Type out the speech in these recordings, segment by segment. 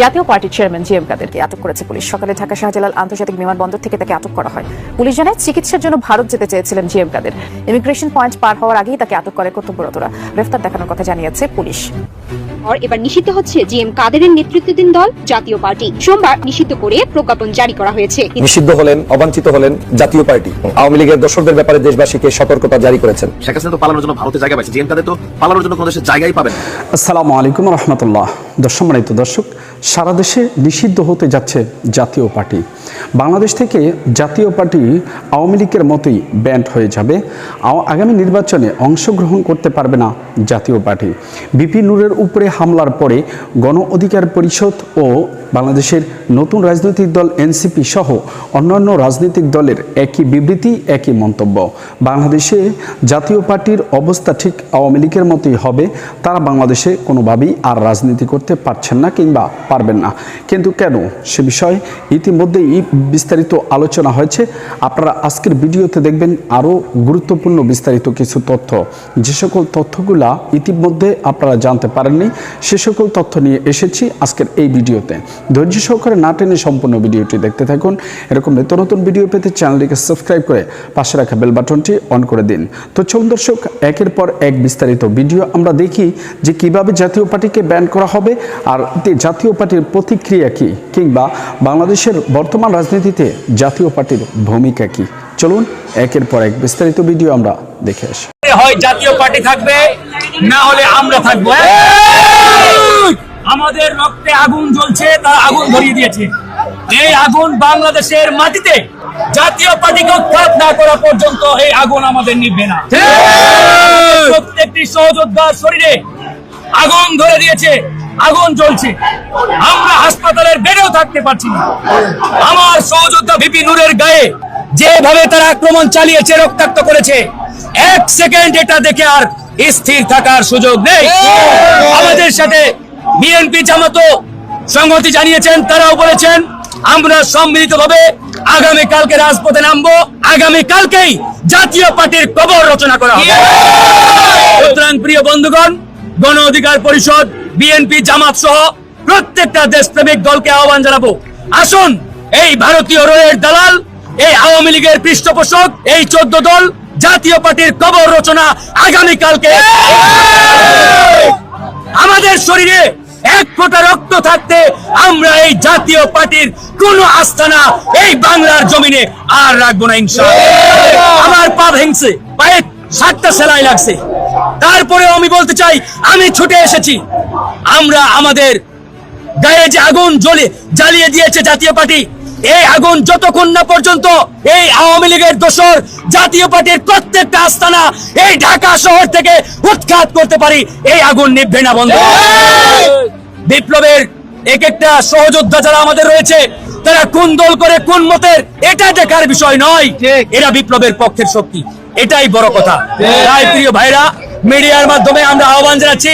জাতীয় পার্টির chairman G M কাদেরকে আটক করেছে পুলিশ। সকালে ঢাকা শাহজালাল আন্তর্জাতিক বিমানবন্দর থেকে তাকে আটক করা হয়। পুলিশ জানায় চিকিৎসার জন্য ভারত যেতে চেয়েছিলেন G M Quader. Immigration point পার হওয়ার আগেই তাকে আটক করে কর্তব্যরতরা। গ্রেফতার দেখানোর কথা জানিয়েছে পুলিশ। পর এবার নিষিদ্ধ হচ্ছে জি এম কাদেরের নেতৃত্বাধীন দল জাতীয় পার্টি। সোমবার নিষিদ্ধ করে প্রজ্ঞাপন জারি করা হয়েছে। নিষিদ্ধ হলেন অবাঞ্ছিত হলেন জাতীয় পার্টি। আওয়ামী লীগের দর্শকদের ব্যাপারে দেশবাসীকে সতর্কতা জারি করেছেন। শেখ হাসিনা তো পালানোর জন্য ভারতে জায়গা পাইছে। জিএম কাদের তো পালানোর জন্য কোনো দেশের জায়গাই পাবেন। আসসালামু আলাইকুম রহমতুল্লাহ। দর্শমানিত দর্শক, সারা দেশে নিষিদ্ধ হতে যাচ্ছে জাতীয় পার্টি। বাংলাদেশ থেকে জাতীয় পার্টি আওয়ামী লীগের মতোই ব্যান্ড হয়ে যাবে। আগামী নির্বাচনে অংশগ্রহণ করতে পারবে না জাতীয় পার্টি। বিপি নূরের উপরে হামলার পরে গণ অধিকার পরিষদ ও বাংলাদেশের নতুন রাজনৈতিক দল এনসিপি সহ অন্যান্য রাজনৈতিক দলের একই বিবৃতি, একই মন্তব্য। বাংলাদেশে জাতীয় পার্টির অবস্থা ঠিক আওয়ামী লীগের মতোই হবে। তারা বাংলাদেশে কোনোভাবেই আর রাজনীতি করতে পারছেন না কিংবা পারবেন না। কিন্তু কেন? সে বিষয়ে ইতিমধ্যেই বিস্তারিত আলোচনা হয়েছে। আপনারা আজকের ভিডিওতে দেখবেন আরও গুরুত্বপূর্ণ বিস্তারিত কিছু তথ্য। যে সকল তথ্যগুলা ইতিমধ্যে আপনারা জানতে পারেননি, সে সকল তথ্য নিয়ে এসেছি আজকের এই ভিডিওতে। ধৈর্য সহকারে না টেনে সম্পূর্ণ ভিডিওটি দেখতে থাকুন। এরকম নতুন নতুন ভিডিও পেতে চ্যানেলটিকে সাবস্ক্রাইব করে পাশে রাখা বেল বাটনটি অন করে দিন। তো চলুন দর্শক, একের পর এক বিস্তারিত ভিডিও আমরা দেখি যে কীভাবে জাতীয় পার্টিকে ব্যান করা হবে আর জাতীয় পার্টির প্রতিক্রিয়া কি কিংবা বাংলাদেশের বর্তমান রাজনীতিতে জাতীয় পার্টির ভূমিকা কি? চলুন একের পর এক বিস্তারিত ভিডিও আমরা দেখে আসি। হয় জাতীয় পার্টি থাকবে না হলে আমরা থাকব। আমাদের রক্তে আগুন জ্বলছে তার আগুন ধরিয়ে দিয়েছে। এই আগুন বাংলাদেশের মাটিতে জাতীয় পার্টিকে উৎখাত না করা পর্যন্ত এই আগুন আমাদের নিভবে না। প্রত্যেকটি সহযোদ্ধার শরীরে আগুন ধরে দিয়েছে। আগুন জ্বলছে। আমরা হাসপাতালের বেডেও থাকতে পারছি না। আমার সহযোদ্ধা ভিপি নূরের গায়ে যেভাবে তারা আক্রমণ চালিয়েছে, রক্তাক্ত করেছে, এক সেকেন্ড এটা দেখে আর স্থির থাকার সুযোগ নেই। আমাদের সাথে বিএনপি জামাতো সংহতি জানিয়েছেন, তারাও বলেছেন, আমরা সম্মিলিতভাবে আগামী কালকে রাজপথে নামবো। আগামী কালকেই জাতীয় পার্টির কবর রচনা করা হবে। সুতরাং প্রিয় বন্ধুগণ, গণ অধিকার পরিষদ বিএনপি জামাত সহ প্রত্যেকটা দেশপ্রেমিক দলকে আহ্বান জানাব। আসুন, এই ভারতীয় রয়ের দালাল, এই আওয়ামী লীগের পৃষ্ঠপোষক, এই চোদ্দ দল জাতীয় পার্টির কবর রচনা আগামী কালকে আমাদের শরীরে এক ফোঁটা রক্ত থাকতে আমরা এই জাতীয় পার্টির কোন আস্থানা এই বাংলার জমিনে আর রাখব না আমার পা ভেঙছে, পায়ে সাতটা সেলাই লাগছে। তারপরেও আমি বলতে চাই, আমি ছুটে এসেছি। আমরা আমাদের গায়ে যে আগুন জ্বলে জ্বালিয়ে দিয়েছে জাতীয় পার্টি এই আগুন যতক্ষণ না পর্যন্ত এই আওয়ামী লীগের দোসর জাতীয় পার্টির প্রত্যেকটা আস্তানা এই ঢাকা শহর থেকে উৎখাত করতে পারি এই আগুন নিভবে না বন্ধ। বিপ্লবের এক একটা সহযোদ্ধা যারা আমাদের রয়েছে তারা কোন দল করে কোন মতের এটা দেখার বিষয় নয়। এরা বিপ্লবের পক্ষের শক্তি। এটাই বড় কথা। তাই প্রিয় ভাইরা মিডিয়ার মাধ্যমে আমরা আহ্বান জানাচ্ছি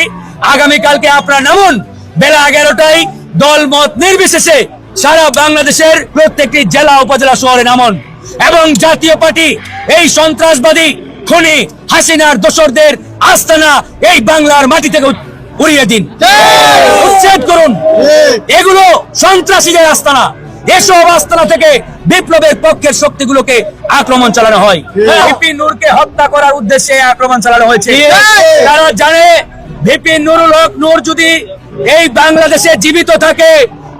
আগামীকালকে আপনারা নামুন। বেলা এগারোটায় দল মত নির্বিশেষে সারা বাংলাদেশের প্রত্যেকটি জেলা উপজেলা শহরে নামুন। এবং জাতীয় পার্টি এই সন্ত্রাসবাদী খুনি হাসিনার দোসরদের আস্তানা এই বাংলার মাটি থেকে উড়িয়ে দিন। উচ্ছেদ করুন। এগুলো সন্ত্রাসীদের আস্তানা। এসব আস্তানা থেকে বিপ্লবের পক্ষের শক্তিগুলোকে আক্রমণ চালানো হয়। নূরকে হত্যা করার উদ্দেশ্যে আক্রমণ চালানো হয়েছে। তারা জানে ভিপি নুরুল হক নূর যদি এই বাংলাদেশে জীবিত থাকে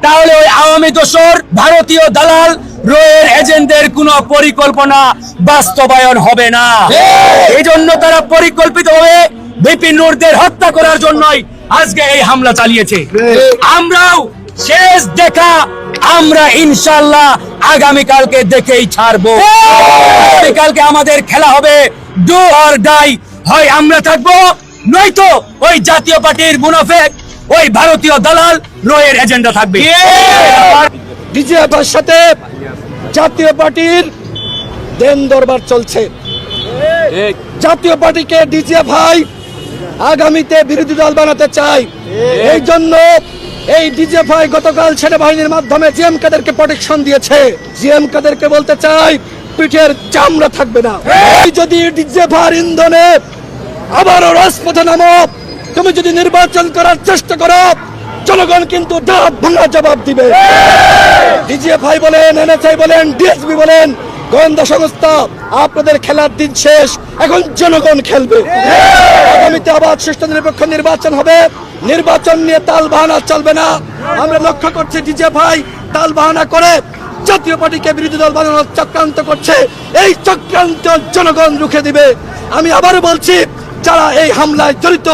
তাহলে ওই আওয়ামী দোসর ভারতীয় দালাল রয়ের এজেন্টদের কোনো পরিকল্পনা বাস্তবায়ন হবে না। এই জন্য তারা পরিকল্পিতভাবে বিপিন নূরদের হত্যা করার জন্যই আজকে এই হামলা চালিয়েছে। আমরাও শেষ দেখা আমরা ইনশাল্লাহ আগামীকালকে দেখেই ছাড়বো। আগামীকালকে আমাদের খেলা হবে ডু অর ডাই হয় আমরা থাকব নয়তো ওই জাতীয় পার্টির মুনাফেক ওই ভারতীয় দালাল রয়ের এজেন্ডা থাকবে। সাথে জাতীয় পার্টির দেন দরবার চলছে। জাতীয় পার্টিকে ডিজিএ ভাই আগামীতে বিরোধী দল বানাতে চাই এই জন্য এই ডিজে ভাই গতকাল সেনাবাহিনীর মাধ্যমে জিএম কাদেরকে প্রোটেকশন দিয়েছে। জিএম কাদেরকে বলতে চাই পিঠের চামড়া থাকবে না। এই যদি ডিজিএফআর ইন্ধনে আবারও রাজপথে নামো। তুমি যদি নির্বাচন করার চেষ্টা করো, জনগণ কিন্তু দাঁত ভাঙা জবাব দিবে। ডিজিএফআই বলেন এনএসআই বলেন ডিএসবি বলেন, গোয়েন্দা সংস্থা, আপনাদের খেলার দিন শেষ, এখন জনগণ খেলবে। আগামীতে আবার সুষ্ঠু নিরপেক্ষ নির্বাচন হবে। নির্বাচন নিয়ে তাল বাহানা চলবে না। আমরা লক্ষ্য করছি ডিজিএফআই তাল বাহানা করে জাতীয় পার্টিকে বিরোধী দল বানানোর চক্রান্ত করছে। এই চক্রান্ত জনগণ রুখে দিবে। আমি আবারও বলছি যারা এই হামলায় জড়িত,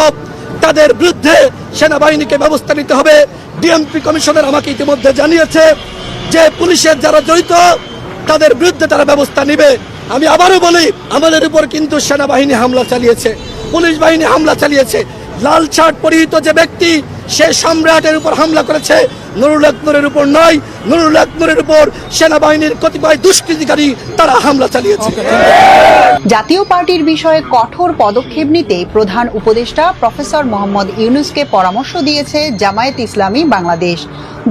তাদের বিরুদ্ধে সেনাবাহিনীকে ব্যবস্থা নিতে হবে। ডিএমপি কমিশনার আমাকে ইতিমধ্যে জানিয়েছে যে পুলিশের যারা জড়িত, তাদের বিরুদ্ধে তারা ব্যবস্থা নেবে। আমি আবারও বলি, আমাদের উপর কিন্তু সেনাবাহিনী হামলা চালিয়েছে, পুলিশ বাহিনী হামলা চালিয়েছে। লাল শার্ট পরিহিত যে ব্যক্তি, সে সম্রাটের উপর হামলা করেছে, নুরুল আকবরের উপর নয় নুরুল আকবরের উপর সেনাবাহিনীর কতিপয় দুষ্কৃতিকারী তারা হামলা চালিয়েছে। জাতীয় পার্টির বিষয়ে কঠোর পদক্ষেপ নিতে প্রধান উপদেষ্টা প্রফেসর মোহাম্মদ ইউনুসকে পরামর্শ দিয়েছে জামায়াত ইসলামী বাংলাদেশ।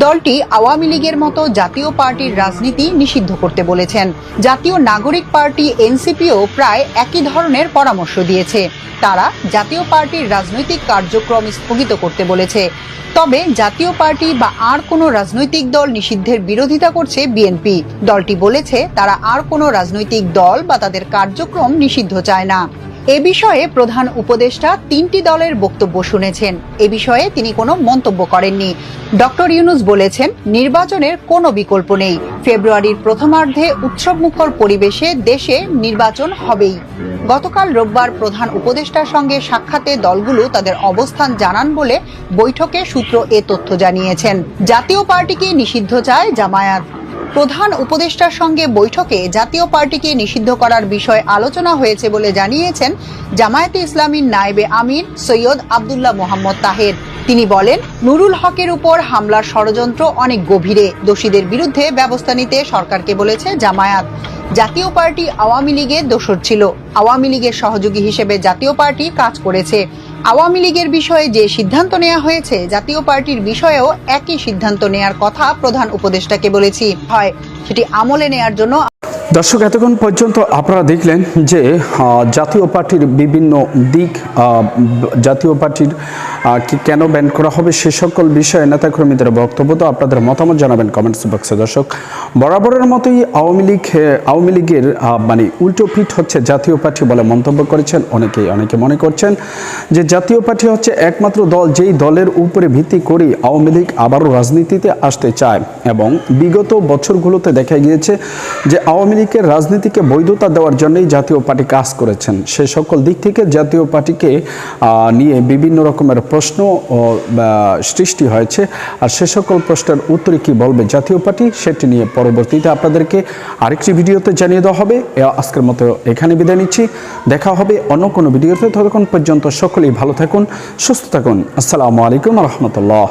দলটি আওয়ামী লীগের মতো জাতীয় পার্টির রাজনীতি নিষিদ্ধ করতে বলেছেন। জাতীয় নাগরিক পার্টি এনসিপিও প্রায় একই ধরনের পরামর্শ দিয়েছে। তারা জাতীয় পার্টির রাজনৈতিক কার্যক্রম স্থগিত করতে বলেছে। তবে জাতীয় পার্টি বা আর কোনো রাজনৈতিক দল নিষিদ্ধের বিরোধিতা করছে বিএনপি। দলটি বলেছে, তারা আর কোনো রাজনৈতিক দল বা তাদের কার্যক্রম নিষিদ্ধ চায় না। এ বিষয়ে প্রধান উপদেষ্টা তিনটি দলের বক্তব্য শুনেছেন। এ বিষয়ে তিনি কোনো মন্তব্য করেননি। ডক্টর ইউনুস বলেছেন, নির্বাচনের কোনো বিকল্প নেই। ফেব্রুয়ারির প্রথমার্ধে উৎসবমুখর পরিবেশে দেশে নির্বাচন হবেই। গতকাল রোববার প্রধান উপদেষ্টার সঙ্গে সাক্ষাতে দলগুলো তাদের অবস্থান জানান বলে বৈঠকে সূত্র এ তথ্য জানিয়েছেন। জাতীয় পার্টিকে নিষিদ্ধ চায় জামায়াত। প্রধান উপদেষ্টার সঙ্গে বৈঠকে জাতীয় পার্টিকে নিষিদ্ধ করার বিষয়ে আলোচনা হয়েছে বলে জানিয়েছেন জামায়াতে ইসলামীর নায়েবে আমির সৈয়দ আবদুল্লাহ মোহাম্মদ তাহের। তিনি বলেন, নুরুল হকের উপর হামলার ষড়যন্ত্র অনেক গভীরে। দোষীদের বিরুদ্ধে ব্যবস্থা নিতে সরকারকে বলেছে জামায়াত। জাতীয় পার্টি আওয়ামী লীগের দোসর ছিল। আওয়ামী লীগের সহযোগী হিসেবে জাতীয় পার্টি কাজ করেছে। আওয়ামী লীগের বিষয়ে যে সিদ্ধান্ত নেওয়া হয়েছে, জাতীয় পার্টির বিষয়েও একই সিদ্ধান্ত নেয়ার কথা প্রধান উপদেষ্টাকে বলেছি। হয়, সেটি আমলে নেয়ার জন্য দর্শক, এতক্ষণ পর্যন্ত আপনারা দেখলেন যে জাতীয় পার্টির বিভিন্ন দিক জাতীয় পার্টির কি কেন ব্যান করা হবে সে সকল বিষয়ে নেতাকর্মীদের বক্তব্য তো আপনাদের মতামত জানাবেন কমেন্টস বক্সে দর্শক, বরাবরের মতোই আওয়ামী লীগ আওয়ামী লীগের মানে উল্টো পিঠ হচ্ছে জাতীয় পার্টি বলে মন্তব্য করেছেন। অনেকেই, অনেকে মনে করছেন যে জাতীয় পার্টি হচ্ছে একমাত্র দল যেই দলের উপরে ভিত্তি করে আওয়ামী লীগ আবারও রাজনীতিতে আসতে চায়। এবং বিগত বছরগুলোতে দেখা গিয়েছে যে আওয়ামী লীগের রাজনীতিকে বৈধতা দেওয়ার জন্যই জাতীয় পার্টি কাজ করেছেন। সে সকল দিক থেকে জাতীয় পার্টিকে নিয়ে বিভিন্ন রকমের প্রশ্ন সৃষ্টি হয়েছে। আর সে সকল প্রশ্নের উত্তরে কি বলবে জাতীয় পার্টি, সেটি নিয়ে পরবর্তীতে আপনাদেরকে আরেকটি ভিডিওতে জানিয়ে দেওয়া হবে। আজকের মতো এখানে বিদায় নিচ্ছি। দেখা হবে অন্য কোনো ভিডিওতে। ততক্ষণ পর্যন্ত সকলেই ভালো থাকুন, সুস্থ থাকুন। আসসালামু আলাইকুম রহমতুল্লাহ।